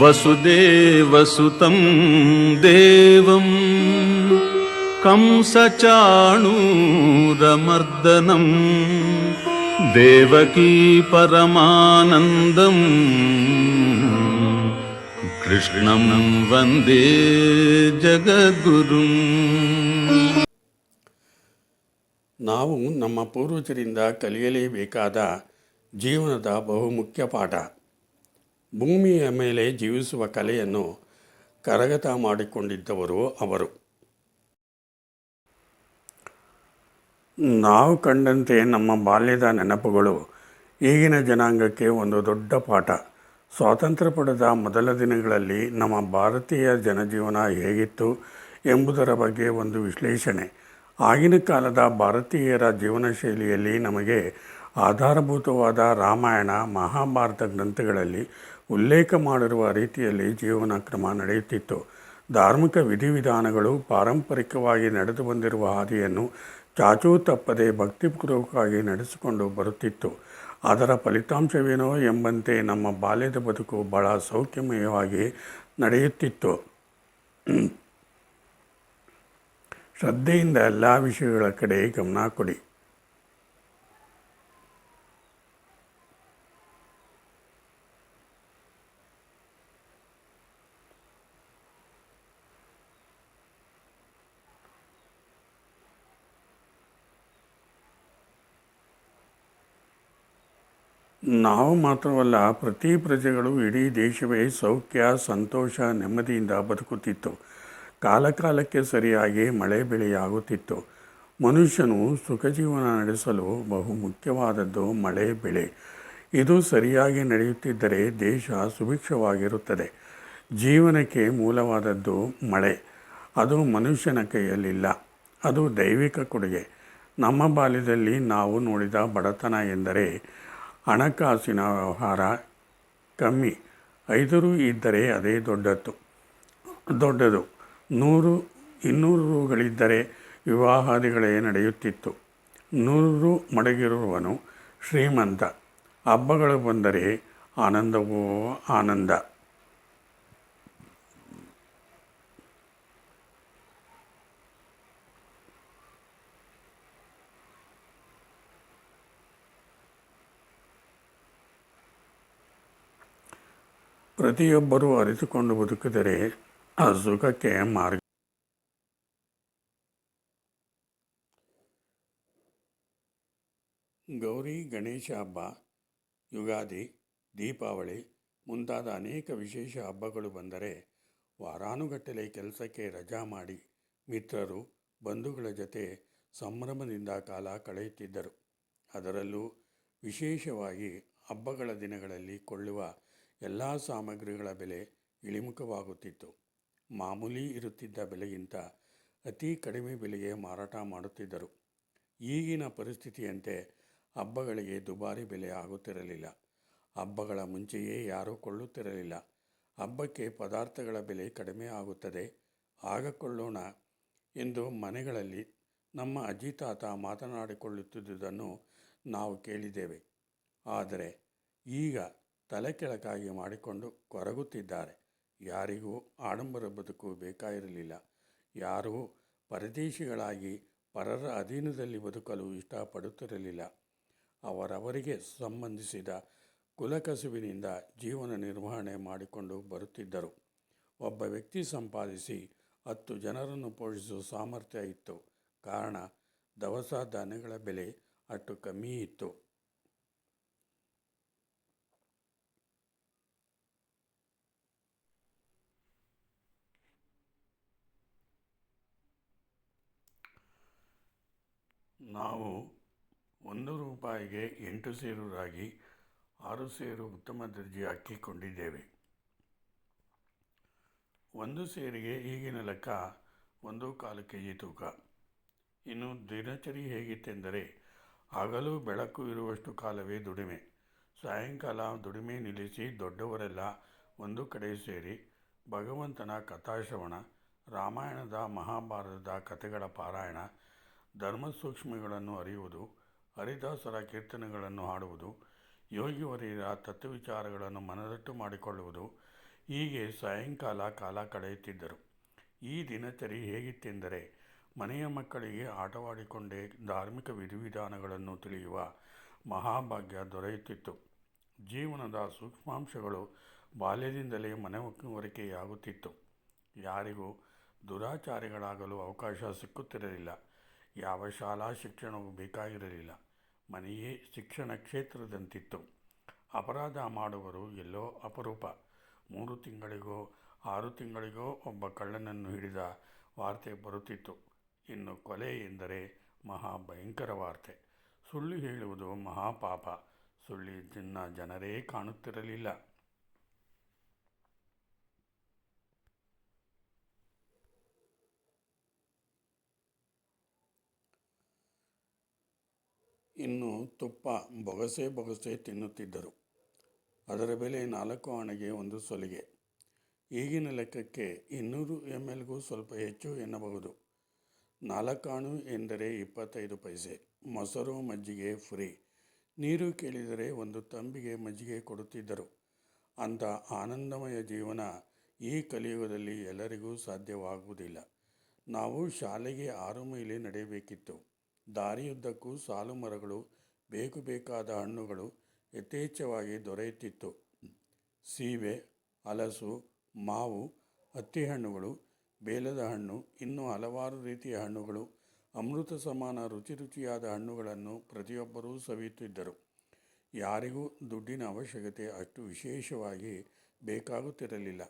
वसुदेवसुतं देवम् कंसचाणूरमर्दनम् देवकी परमानन्दम् कृष्णं वन्दे जगद्गुरुम् ನಾವು ನಮ್ಮ ಪೂರ್ವಜರಿಂದ ಕಲಿಯಲೇಬೇಕಾದ ಜೀವನದ ಬಹುಮುಖ್ಯ ಪಾಠ ಭೂಮಿಯ ಮೇಲೆ ಜೀವಿಸುವ ಕಲೆಯನ್ನು ಕರಗತ ಮಾಡಿಕೊಂಡಿದ್ದವರು ಅವರು. ನಾವು ಕಂಡಂತೆ ನಮ್ಮ ಬಾಲ್ಯದ ನೆನಪುಗಳು ಈಗಿನ ಜನಾಂಗಕ್ಕೆ ಒಂದು ದೊಡ್ಡ ಪಾಠ. ಸ್ವಾತಂತ್ರ್ಯ ಪಡೆದ ಮೊದಲ ದಿನಗಳಲ್ಲಿ ನಮ್ಮ ಭಾರತೀಯ ಜನಜೀವನ ಹೇಗಿತ್ತು ಎಂಬುದರ ಬಗ್ಗೆ ಒಂದು ವಿಶ್ಲೇಷಣೆ. ಆಗಿನ ಕಾಲದ ಭಾರತೀಯರ ಜೀವನ ಶೈಲಿಯಲ್ಲಿ ನಮಗೆ ಆಧಾರಭೂತವಾದ ರಾಮಾಯಣ, ಮಹಾಭಾರತ ಗ್ರಂಥಗಳಲ್ಲಿ ಉಲ್ಲೇಖ ಮಾಡಿರುವ ರೀತಿಯಲ್ಲಿ ಜೀವನ ಕ್ರಮ ನಡೆಯುತ್ತಿತ್ತು. ಧಾರ್ಮಿಕ ವಿಧಿವಿಧಾನಗಳು ಪಾರಂಪರಿಕವಾಗಿ ನಡೆದು ಬಂದಿರುವ ಹಾದಿಯನ್ನು ಚಾಚೂ ತಪ್ಪದೆ ಭಕ್ತಿಪೂರ್ವಕವಾಗಿ ನಡೆಸಿಕೊಂಡು ಬರುತ್ತಿತ್ತು. ಅದರ ಫಲಿತಾಂಶವೇನೋ ಎಂಬಂತೆ ನಮ್ಮ ಬಾಲ್ಯದ ಬದುಕು ಬಹಳ ಸೌಖ್ಯಮಯವಾಗಿ ನಡೆಯುತ್ತಿತ್ತು. ಶ್ರದ್ಧೆಯಿಂದ ಎಲ್ಲ ವಿಷಯಗಳ ಕಡೆ ಗಮನ ಕೊಡಿ. ನಾವು ಮಾತ್ರವಲ್ಲ, ಪ್ರತಿ ಪ್ರಜೆಗಳು ಇಡೀ ದೇಶವೇ ಸೌಖ್ಯ, ಸಂತೋಷ, ನೆಮ್ಮದಿಯಿಂದ ಬದುಕುತ್ತಿತ್ತು. ಕಾಲಕಾಲಕ್ಕೆ ಸರಿಯಾಗಿ ಮಳೆ ಬೆಳೆಯಾಗುತ್ತಿತ್ತು. ಮನುಷ್ಯನು ಸುಖ ಜೀವನ ನಡೆಸಲು ಬಹು ಮುಖ್ಯವಾದದ್ದು ಮಳೆ ಬೆಳೆ. ಇದು ಸರಿಯಾಗಿ ನಡೆಯುತ್ತಿದ್ದರೆ ದೇಶ ಸುಭಿಕ್ಷವಾಗಿರುತ್ತದೆ. ಜೀವನಕ್ಕೆ ಮೂಲವಾದದ್ದು ಮಳೆ. ಅದು ಮನುಷ್ಯನ ಕೈಯಲ್ಲಿಲ್ಲ. ಅದು ದೈವಿಕ ಕೊಡುಗೆ. ನಮ್ಮ ಬಾಲ್ಯದಲ್ಲಿ ನಾವು ನೋಡಿದ ಬಡತನ ಎಂದರೆ ಹಣಕಾಸಿನ ವ್ಯವಹಾರ ಕಮ್ಮಿ. ಐದು ಇದ್ದರೆ ಅದೇ ದೊಡ್ಡದು ದೊಡ್ಡದು. ನೂರು ಇನ್ನೂರು ರುಗಳಿದ್ದರೆ ವಿವಾಹಾದಿಗಳೇ ನಡೆಯುತ್ತಿತ್ತು. ನೂರು ಮಡಗಿರುವನು ಶ್ರೀಮಂತ. ಹಬ್ಬಗಳು ಬಂದರೆ ಆನಂದವೋ ಆನಂದ. ಪ್ರತಿಯೊಬ್ಬರೂ ಅರಿತುಕೊಂಡು ಬದುಕಿದರೆ ಆ ಸುಖಕ್ಕೆ ಮಾರ್ಗ ಗೌರಿ, ಗಣೇಶ ಹಬ್ಬ, ಯುಗಾದಿ, ದೀಪಾವಳಿ ಮುಂತಾದ ಅನೇಕ ವಿಶೇಷ ಹಬ್ಬಗಳು ಬಂದರೆ ವಾರಾನುಗಟ್ಟಲೆ ಕೆಲಸಕ್ಕೆ ರಜಾ ಮಾಡಿ ಮಿತ್ರರು, ಬಂಧುಗಳ ಜೊತೆ ಸಂಭ್ರಮದಿಂದ ಕಾಲ ಕಳೆಯುತ್ತಿದ್ದರು. ಅದರಲ್ಲೂ ವಿಶೇಷವಾಗಿ ಹಬ್ಬಗಳ ದಿನಗಳಲ್ಲಿ ಕೊಳ್ಳುವ ಎಲ್ಲ ಸಾಮಗ್ರಿಗಳ ಬೆಲೆ ಇಳಿಮುಖವಾಗುತ್ತಿತ್ತು. ಮಾಮೂಲಿ ಇರುತ್ತಿದ್ದ ಬೆಲೆಗಿಂತ ಅತಿ ಕಡಿಮೆ ಬೆಲೆಗೆ ಮಾರಾಟ ಮಾಡುತ್ತಿದ್ದರು. ಈಗಿನ ಪರಿಸ್ಥಿತಿಯಂತೆ ಹಬ್ಬಗಳಿಗೆ ದುಬಾರಿ ಬೆಲೆ ಆಗುತ್ತಿರಲಿಲ್ಲ. ಹಬ್ಬಗಳ ಮುಂಚೆಯೇ ಯಾರೂ ಕೊಳ್ಳುತ್ತಿರಲಿಲ್ಲ. ಹಬ್ಬಕ್ಕೆ ಪದಾರ್ಥಗಳ ಬೆಲೆ ಕಡಿಮೆ ಆಗುತ್ತದೆ. ಆಗ ಕೊಳ್ಳೋಣ ಎಂದು ಮನೆಗಳಲ್ಲಿ ನಮ್ಮ ಅಜ್ಜಿ ತಾತ ಮಾತನಾಡಿಕೊಳ್ಳುತ್ತಿದ್ದುದನ್ನು ನಾವು ಕೇಳಿದ್ದೇವೆ. ಆದರೆ ಈಗ ತಲೆ ಕೆಳಕಾಗಿ ಮಾಡಿಕೊಂಡು ಕೊರಗುತ್ತಿದ್ದಾರೆ. ಯಾರಿಗೂ ಆಡಂಬರ ಬದುಕು ಬೇಕಾಗಿರಲಿಲ್ಲ. ಯಾರೂ ಪರದೇಶಿಗಳಾಗಿ ಪರರ ಅಧೀನದಲ್ಲಿ ಬದುಕಲು ಇಷ್ಟಪಡುತ್ತಿರಲಿಲ್ಲ. ಅವರವರಿಗೆ ಸಂಬಂಧಿಸಿದ ಕುಲಕಸುವಿನಿಂದ ಜೀವನ ನಿರ್ವಹಣೆ ಮಾಡಿಕೊಂಡು ಬರುತ್ತಿದ್ದರು. ಒಬ್ಬ ವ್ಯಕ್ತಿ ಸಂಪಾದಿಸಿ ಹತ್ತು ಜನರನ್ನು ಪೋಷಿಸುವ ಸಾಮರ್ಥ್ಯ ಇತ್ತು. ಕಾರಣ ದವಸ ಧಾನ್ಯಗಳ ಬೆಲೆ ಅಷ್ಟು ಕಮ್ಮಿ ಇತ್ತು. ನಾವು ಒಂದು ರೂಪಾಯಿಗೆ ಎಂಟು ಸೇರು ರಾಗಿ ಆರು ಸೇರು ಉತ್ತಮ ದರ್ಜೆ ಅಕ್ಕಿ ಕೊಂಡಿದ್ದೇವೆ ಒಂದು ಸೇರಿಗೆ ಈಗಿನ ಲೆಕ್ಕ ಒಂದು ಕಾಲು ಕೆ ಜಿ ತೂಕ. ಇನ್ನು ದಿನಚರಿ ಹೇಗಿತ್ತೆಂದರೆ ಹಗಲು ಬೆಳಕು ಇರುವಷ್ಟು ಕಾಲವೇ ದುಡಿಮೆ. ಸಾಯಂಕಾಲ ದುಡಿಮೆ ನಿಲ್ಲಿಸಿ ದೊಡ್ಡವರೆಲ್ಲ ಒಂದು ಕಡೆ ಸೇರಿ ಭಗವಂತನ ಕಥಾಶ್ರವಣ, ರಾಮಾಯಣದ ಮಹಾಭಾರತದ ಕಥೆಗಳ ಪಾರಾಯಣ ಧರ್ಮ ಸೂಕ್ಷ್ಮಗಳನ್ನು ಅರಿಯುವುದು, ಹರಿದಾಸರ ಕೀರ್ತನೆಗಳನ್ನು ಹಾಡುವುದು ಯೋಗಿವರಿಯರ ತತ್ವವಿಚಾರಗಳನ್ನು ಮನದಟ್ಟು ಮಾಡಿಕೊಳ್ಳುವುದು ಹೀಗೆ ಸಾಯಂಕಾಲ ಕಾಲ ಕಳೆಯುತ್ತಿದ್ದರು. ಈ ದಿನಚರಿ ಹೇಗಿತ್ತೆಂದರೆ ಮನೆಯ ಮಕ್ಕಳಿಗೆ ಆಟವಾಡಿಕೊಂಡೇ ಧಾರ್ಮಿಕ ವಿಧಿವಿಧಾನಗಳನ್ನು ತಿಳಿಯುವ ಮಹಾಭಾಗ್ಯ ದೊರೆಯುತ್ತಿತ್ತು. ಜೀವನದ ಸೂಕ್ಷ್ಮಾಂಶಗಳು ಬಾಲ್ಯದಿಂದಲೇ ಮನವರಿಕೆಯಾಗುತ್ತಿತ್ತು ಯಾರಿಗೂ ದುರಾಚಾರಿಗಳಾಗಲು ಅವಕಾಶ ಸಿಕ್ಕುತ್ತಿರಲಿಲ್ಲ. ಯಾವ ಶಾಲಾ ಶಿಕ್ಷಣವೂ ಬೇಕಾಗಿರಲಿಲ್ಲ. ಮನೆಯೇ ಶಿಕ್ಷಣ ಕ್ಷೇತ್ರದಂತಿತ್ತು. ಅಪರಾಧ ಮಾಡುವರು ಎಲ್ಲೋ ಅಪರೂಪ. ಮೂರು ತಿಂಗಳಿಗೋ, ಆರು ತಿಂಗಳಿಗೋ ಒಬ್ಬ ಕಳ್ಳನನ್ನು ಹಿಡಿದ ವಾರ್ತೆ ಬರುತ್ತಿತ್ತು. ಇನ್ನು ಕೊಲೆ ಎಂದರೆ ಮಹಾ ಭಯಂಕರ ವಾರ್ತೆ. ಸುಳ್ಳು ಹೇಳುವುದು ಮಹಾಪಾಪ. ಸುಳ್ಳಿನ ಜನರೇ ಕಾಣುತ್ತಿರಲಿಲ್ಲ. ಇನ್ನು ತುಪ್ಪ ಬೊಗಸೆ ಬೊಗಸೆ ತಿನ್ನುತ್ತಿದ್ದರು. ಅದರ ಬೆಲೆ ನಾಲ್ಕು ಆಣೆಗೆ ಒಂದು ಸೊಲಿಗೆ. ಈಗಿನ ಲೆಕ್ಕಕ್ಕೆ ಇನ್ನೂರು ಎಂ ಎಲ್ಗೂ ಸ್ವಲ್ಪ ಹೆಚ್ಚು ಎನ್ನಬಹುದು. ನಾಲ್ಕಾಣು ಎಂದರೆ ಇಪ್ಪತ್ತೈದು ಪೈಸೆ. ಮೊಸರು ಮಜ್ಜಿಗೆ ಫ್ರೀ. ನೀರು ಕೇಳಿದರೆ ಒಂದು ತಂಬಿಗೆ ಮಜ್ಜಿಗೆ ಕೊಡುತ್ತಿದ್ದರು. ಅಂಥ ಆನಂದಮಯ ಜೀವನ ಈ ಕಲಿಯುಗದಲ್ಲಿ ಎಲ್ಲರಿಗೂ ಸಾಧ್ಯವಾಗುವುದಿಲ್ಲ. ನಾವು ಶಾಲೆಗೆ ಆರು ಮೈಲಿ ನಡೆಯಬೇಕಿತ್ತು. ದಾರಿಯುದ್ದಕ್ಕೂ ಸಾಲು ಮರಗಳು ಬೇಕು ಬೇಕಾದ ಹಣ್ಣುಗಳು ಯಥೇಚ್ಛವಾಗಿ ದೊರೆಯುತ್ತಿತ್ತು. ಸೀಬೆ, ಹಲಸು, ಮಾವು, ಹತ್ತಿ ಹಣ್ಣುಗಳು, ಬೇಲದ ಹಣ್ಣು, ಇನ್ನೂ ಹಲವಾರು ರೀತಿಯ ಹಣ್ಣುಗಳು, ಅಮೃತ ಸಮಾನ ರುಚಿ ರುಚಿಯಾದ ಹಣ್ಣುಗಳನ್ನು ಪ್ರತಿಯೊಬ್ಬರೂ ಸವಿಯುತ್ತಿದ್ದರು. ಯಾರಿಗೂ ದುಡ್ಡಿನ ಅವಶ್ಯಕತೆ ಅಷ್ಟು ವಿಶೇಷವಾಗಿ ಬೇಕಾಗುತ್ತಿರಲಿಲ್ಲ.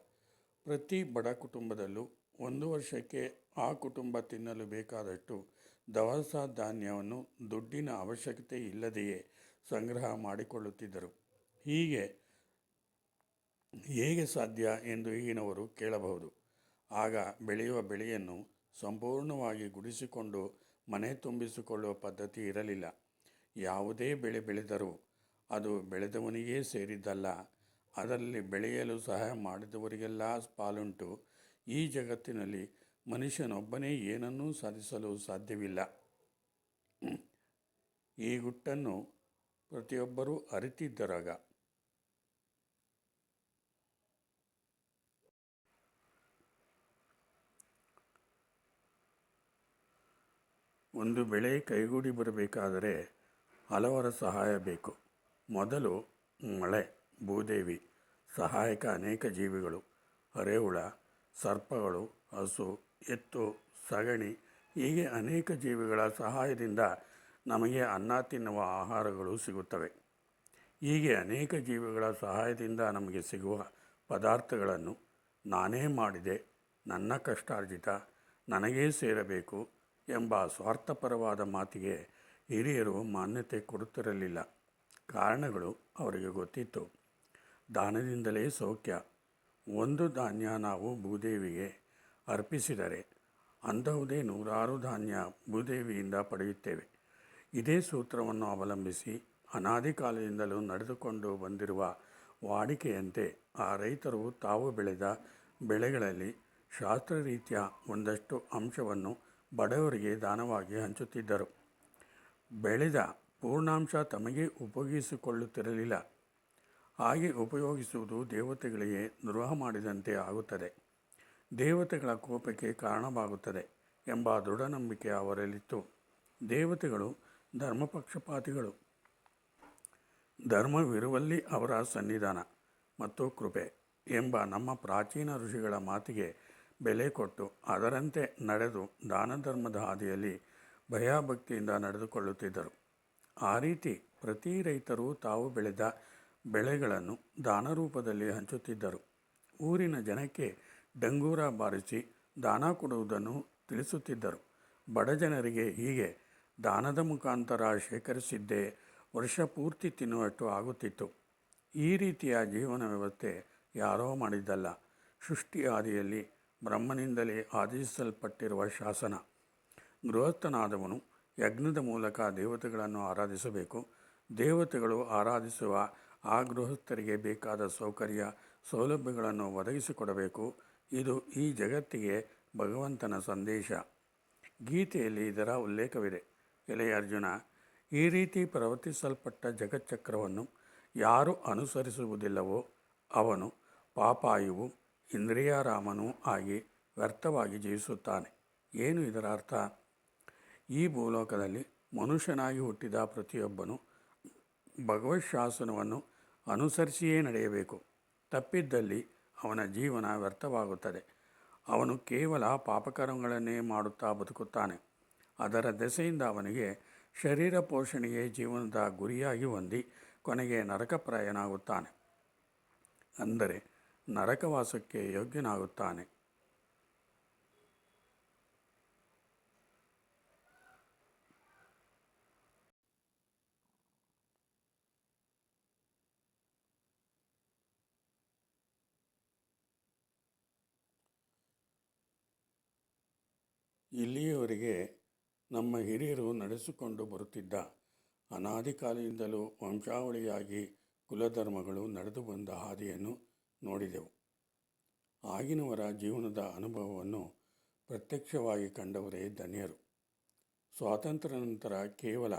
ಪ್ರತಿ ಬಡ ಕುಟುಂಬದಲ್ಲೂ ಒಂದು ವರ್ಷಕ್ಕೆ ಆ ಕುಟುಂಬ ತಿನ್ನಲು ಬೇಕಾದಷ್ಟು ದವಸ ಧಾನ್ಯವನ್ನು ದುಡ್ಡಿನ ಅವಶ್ಯಕತೆ ಇಲ್ಲದೆಯೇ ಸಂಗ್ರಹ ಮಾಡಿಕೊಳ್ಳುತ್ತಿದ್ದರು. ಹೀಗೆ ಹೇಗೆ ಸಾಧ್ಯ ಎಂದು ಈಗಿನವರು ಕೇಳಬಹುದು. ಆಗ ಬೆಳೆಯುವ ಬೆಳೆಯನ್ನು ಸಂಪೂರ್ಣವಾಗಿ ಗುಡಿಸಿಕೊಂಡು ಮನೆ ತುಂಬಿಸಿಕೊಳ್ಳುವ ಪದ್ಧತಿ ಇರಲಿಲ್ಲ. ಯಾವುದೇ ಬೆಳೆ ಬೆಳೆದರೂ ಅದು ಬೆಳೆದವನಿಗೇ ಸೇರಿದ್ದಲ್ಲ. ಅದರಲ್ಲಿ ಬೆಳೆಯಲು ಸಹಾಯ ಮಾಡಿದವರಿಗೆಲ್ಲ ಪಾಲುಂಟು. ಈ ಜಗತ್ತಿನಲ್ಲಿ ಮನುಷ್ಯನೊಬ್ಬನೇ ಏನನ್ನೂ ಸಾಧಿಸಲು ಸಾಧ್ಯವಿಲ್ಲ. ಈ ಗುಟ್ಟನ್ನು ಪ್ರತಿಯೊಬ್ಬರೂ ಅರಿತಿದ್ದರಾಗ ಒಂದು ಬೆಳೆ ಕೈಗೂಡಿ ಬರಬೇಕಾದರೆ ಹಲವರ ಸಹಾಯ ಬೇಕು. ಮೊದಲು ಮಳೆ, ಭೂದೇವಿ, ಸಹಾಯಕ ಅನೇಕ ಜೀವಿಗಳು, ಅರೆಹುಳ, ಸರ್ಪಗಳು, ಹಸು ಎತ್ತು ಸಗಣಿ ಹೀಗೆ ಅನೇಕ ಜೀವಿಗಳ ಸಹಾಯದಿಂದ ನಮಗೆ ಅನ್ನ ತಿನ್ನುವ ಆಹಾರಗಳು ಸಿಗುತ್ತವೆ. ಹೀಗೆ ಅನೇಕ ಜೀವಿಗಳ ಸಹಾಯದಿಂದ ನಮಗೆ ಸಿಗುವ ಪದಾರ್ಥಗಳನ್ನು ನಾನೇ ಮಾಡಿದೆ, ನನ್ನ ಕಷ್ಟಾರ್ಜಿತ, ನನಗೇ ಸೇರಬೇಕು ಎಂಬ ಸ್ವಾರ್ಥಪರವಾದ ಮಾತಿಗೆ ಹಿರಿಯರು ಮಾನ್ಯತೆ ಕೊಡುತ್ತಿರಲಿಲ್ಲ. ಕಾರಣಗಳು ಅವರಿಗೆ ಗೊತ್ತಿತ್ತು. ದಾನದಿಂದಲೇ ಸೌಖ್ಯ. ಒಂದು ಧಾನ್ಯ ನಾವು ಭೂದೇವಿಗೆ ಅರ್ಪಿಸಿದರೆ ಅಂಥವುದೇ ನೂರಾರು ಧಾನ್ಯ ಭೂದೇವಿಯಿಂದ ಪಡೆಯುತ್ತೇವೆ. ಇದೇ ಸೂತ್ರವನ್ನು ಅವಲಂಬಿಸಿ ಅನಾದಿ ಕಾಲದಿಂದಲೂ ನಡೆದುಕೊಂಡು ಬಂದಿರುವ ವಾಡಿಕೆಯಂತೆ ಆ ರೈತರು ತಾವು ಬೆಳೆದ ಬೆಳೆಗಳಲ್ಲಿ ಶಾಸ್ತ್ರ ರೀತಿಯ ಒಂದಷ್ಟು ಅಂಶವನ್ನು ಬಡವರಿಗೆ ದಾನವಾಗಿ ಹಂಚುತ್ತಿದ್ದರು. ಬೆಳೆದ ಪೂರ್ಣಾಂಶ ತಮಗೆ ಉಪಯೋಗಿಸಿಕೊಳ್ಳುತ್ತಿರಲಿಲ್ಲ. ಹಾಗೆ ಉಪಯೋಗಿಸುವುದು ದೇವತೆಗಳಿಗೆ ದ್ರೋಹ ಮಾಡಿದಂತೆ ಆಗುತ್ತದೆ. ದೇವತೆಗಳ ಕೋಪಕ್ಕೆ ಕಾರಣವಾಗುತ್ತದೆ ಎಂಬ ದೃಢ ನಂಬಿಕೆ ಅವರಲ್ಲಿತ್ತು. ದೇವತೆಗಳು ಧರ್ಮಪಕ್ಷಪಾತಿಗಳು. ಧರ್ಮವಿರುವಲ್ಲಿ ಅವರ ಸನ್ನಿಧಾನ ಮತ್ತು ಕೃಪೆ ಎಂಬ ನಮ್ಮ ಪ್ರಾಚೀನ ಋಷಿಗಳ ಮಾತಿಗೆ ಬೆಲೆ ಕೊಟ್ಟು ಅದರಂತೆ ನಡೆದು ದಾನ ಧರ್ಮದ ಹಾದಿಯಲ್ಲಿ ಭಯಭಕ್ತಿಯಿಂದ ನಡೆದುಕೊಳ್ಳುತ್ತಿದ್ದರು. ಆ ರೀತಿ ಪ್ರತಿ ರೈತರು ತಾವು ಬೆಳೆದ ಬೆಳೆಗಳನ್ನು ದಾನ ರೂಪದಲ್ಲಿ ಹಂಚುತ್ತಿದ್ದರು. ಊರಿನ ಜನಕ್ಕೆ ಡಂಗೂರ ಬಾರಿಸಿ ದಾನ ಕೊಡುವುದನ್ನು ತಿಳಿಸುತ್ತಿದ್ದರು. ಬಡ ಜನರಿಗೆ ಹೀಗೆ ದಾನದ ಮುಖಾಂತರ ಶೇಖರಿಸಿದ್ದೇ ವರ್ಷ ಪೂರ್ತಿ ತಿನ್ನುವಷ್ಟು ಆಗುತ್ತಿತ್ತು. ಈ ರೀತಿಯ ಜೀವನ ವ್ಯವಸ್ಥೆ ಯಾರೋ ಮಾಡಿದ್ದಲ್ಲ. ಸೃಷ್ಟಿ ಆದಿಯಲ್ಲಿ ಬ್ರಹ್ಮನಿಂದಲೇ ಆದೇಶಿಸಲ್ಪಟ್ಟಿರುವ ಶಾಸನ. ಗೃಹಸ್ಥನಾದವನು ಯಜ್ಞದ ಮೂಲಕ ದೇವತೆಗಳನ್ನು ಆರಾಧಿಸಬೇಕು. ದೇವತೆಗಳು ಆರಾಧಿಸುವ ಆ ಗೃಹಸ್ಥರಿಗೆ ಬೇಕಾದ ಸೌಕರ್ಯ, ಸೌಲಭ್ಯಗಳನ್ನು ಒದಗಿಸಿಕೊಡಬೇಕು. ಇದು ಈ ಜಗತ್ತಿಗೆ ಭಗವಂತನ ಸಂದೇಶ. ಗೀತೆಯಲ್ಲಿ ಇದರ ಉಲ್ಲೇಖವಿದೆ. ಎಲೆಯ ಅರ್ಜುನ ಈ ರೀತಿ ಪ್ರವರ್ತಿಸಲ್ಪಟ್ಟ ಜಗಚ್ಚಕ್ರವನ್ನು ಯಾರು ಅನುಸರಿಸುವುದಿಲ್ಲವೋ ಅವನು ಪಾಪಾಯುವು ಇಂದ್ರಿಯಾರಾಮನೂ ಆಗಿ ವ್ಯರ್ಥವಾಗಿ ಜೀವಿಸುತ್ತಾನೆ ಏನು ಇದರ ಅರ್ಥ? ಈ ಭೂಲೋಕದಲ್ಲಿ ಮನುಷ್ಯನಾಗಿ ಹುಟ್ಟಿದ ಪ್ರತಿಯೊಬ್ಬನು ಭಗವತ್ ಶಾಸನವನ್ನು ಅನುಸರಿಸಿಯೇ ನಡೆಯಬೇಕು. ತಪ್ಪಿದ್ದಲ್ಲಿ ಅವನ ಜೀವನ ವ್ಯರ್ಥವಾಗುತ್ತದೆ. ಅವನು ಕೇವಲ ಪಾಪಕರ್ಮಗಳನ್ನೇ ಮಾಡುತ್ತಾ ಬದುಕುತ್ತಾನೆ. ಅದರ ದೆಸೆಯಿಂದ ಅವನಿಗೆ ಶರೀರ ಪೋಷಣೆಯೇ ಜೀವನದ ಗುರಿಯಾಗಿ ಹೊಂದಿ ಕೊನೆಗೆ ನರಕಪ್ರಾಯನಾಗುತ್ತಾನೆ. ಅಂದರೆ ನರಕವಾಸಕ್ಕೆ ಯೋಗ್ಯನಾಗುತ್ತಾನೆ. ಇಲ್ಲಿಯವರೆಗೆ ನಮ್ಮ ಹಿರಿಯರು ನಡೆಸಿಕೊಂಡು ಬರುತ್ತಿದ್ದ ಅನಾದಿ ಕಾಲದಿಂದಲೂ ವಂಶಾವಳಿಯಾಗಿ ಕುಲಧರ್ಮಗಳು ನಡೆದು ಬಂದ ಹಾದಿಯನ್ನು ನೋಡಿದೆವು. ಆಗಿನವರ ಜೀವನದ ಅನುಭವವನ್ನು ಪ್ರತ್ಯಕ್ಷವಾಗಿ ಕಂಡವರೇ ಧನ್ಯರು. ಸ್ವಾತಂತ್ರ್ಯ ನಂತರ ಕೇವಲ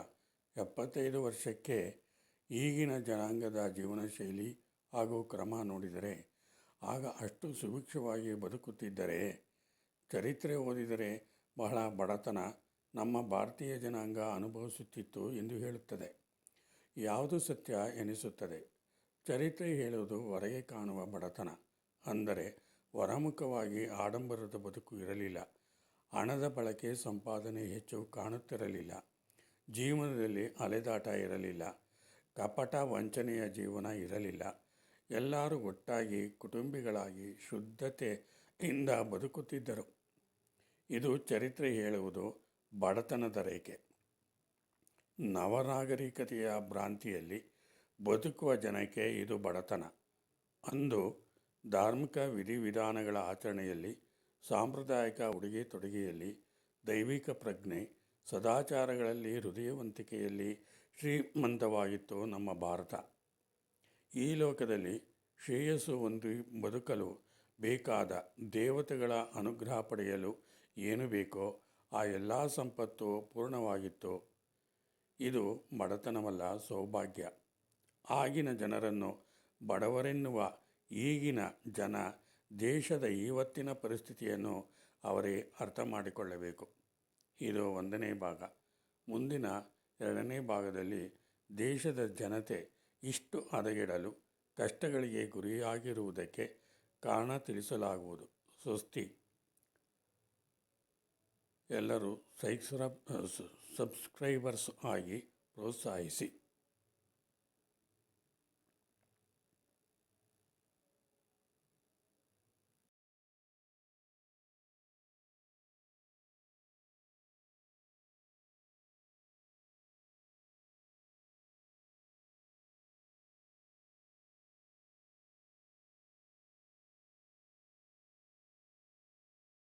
ಎಪ್ಪತ್ತೈದು ವರ್ಷಕ್ಕೆ ಈಗಿನ ಜನಾಂಗದ ಜೀವನ ಶೈಲಿ ಹಾಗೂ ಕ್ರಮ ನೋಡಿದರೆ, ಆಗ ಅಷ್ಟು ಸುಭಿಕ್ಷವಾಗಿ ಬದುಕುತ್ತಿದ್ದರೆ, ಚರಿತ್ರೆ ಓದಿದರೆ ಬಹಳ ಬಡತನ ನಮ್ಮ ಭಾರತೀಯ ಜನಾಂಗ ಅನುಭವಿಸುತ್ತಿತ್ತು ಎಂದು ಹೇಳುತ್ತದೆ. ಯಾವುದು ಸತ್ಯ ಎನಿಸುತ್ತದೆ? ಚರಿತ್ರೆ ಹೇಳುವುದು ಹೊರಗೆ ಕಾಣುವ ಬಡತನ. ಅಂದರೆ ಹೊರಮುಖವಾಗಿ ಆಡಂಬರದ ಬದುಕು ಇರಲಿಲ್ಲ. ಹಣದ ಬಳಕೆ ಸಂಪಾದನೆ ಹೆಚ್ಚು ಕಾಣುತ್ತಿರಲಿಲ್ಲ. ಜೀವನದಲ್ಲಿ ಅಲೆದಾಟ ಇರಲಿಲ್ಲ. ಕಪಟ ವಂಚನೆಯ ಜೀವನ ಇರಲಿಲ್ಲ. ಎಲ್ಲರೂ ಒಟ್ಟಾಗಿ ಕುಟುಂಬಿಗಳಾಗಿ ಶುದ್ಧತೆಯಿಂದ ಬದುಕುತ್ತಿದ್ದರು. ಇದು ಚರಿತ್ರೆ ಹೇಳುವುದು ಬಡತನದ ರೇಖೆ. ನವನಾಗರಿಕತೆಯ ಭ್ರಾಂತಿಯಲ್ಲಿ ಬದುಕುವ ಜನಕ್ಕೆ ಇದು ಬಡತನ. ಅಂದು ಧಾರ್ಮಿಕ ವಿಧಿವಿಧಾನಗಳ ಆಚರಣೆಯಲ್ಲಿ, ಸಾಂಪ್ರದಾಯಿಕ ಉಡುಗೆ ತೊಡುಗೆಯಲ್ಲಿ, ದೈವಿಕ ಪ್ರಜ್ಞೆ, ಸದಾಚಾರಗಳಲ್ಲಿ ಹೃದಯವಂತಿಕೆಯಲ್ಲಿ ಶ್ರೀಮಂತವಾಗಿತ್ತು ನಮ್ಮ ಭಾರತ. ಈ ಲೋಕದಲ್ಲಿ ಶ್ರೇಯಸ್ಸು ಹೊಂದಿ ಬದುಕಲು ಬೇಕಾದ ದೇವತೆಗಳ ಅನುಗ್ರಹ ಪಡೆಯಲು ಏನು ಬೇಕೋ ಆ ಎಲ್ಲ ಸಂಪತ್ತು ಪೂರ್ಣವಾಗಿತ್ತು. ಇದು ಬಡತನವಲ್ಲ ಸೌಭಾಗ್ಯ. ಆಗಿನ ಜನರನ್ನು ಬಡವರೆನ್ನುವ ಈಗಿನ ಜನ ದೇಶದ ಇವತ್ತಿನ ಪರಿಸ್ಥಿತಿಯನ್ನು ಅವರೇ ಅರ್ಥ ಮಾಡಿಕೊಳ್ಳಬೇಕು. ಇದು ಒಂದನೇ ಭಾಗ. ಮುಂದಿನ ಎರಡನೇ ಭಾಗದಲ್ಲಿ ದೇಶದ ಜನತೆ ಇಷ್ಟು ಹದಗೆಡಲು ಕಷ್ಟಗಳಿಗೆ ಗುರಿಯಾಗಿರುವುದಕ್ಕೆ ಕಾರಣ ತಿಳಿಸಲಾಗುವುದು. ಸ್ವಸ್ತಿ. ಎಲ್ಲರೂ ಸೈಕ್ಸ್ರ ಸಬ್ಸ್ಕ್ರೈಬರ್ಸ್ ಆಗಿ ಪ್ರೋತ್ಸಾಹಿಸಿ.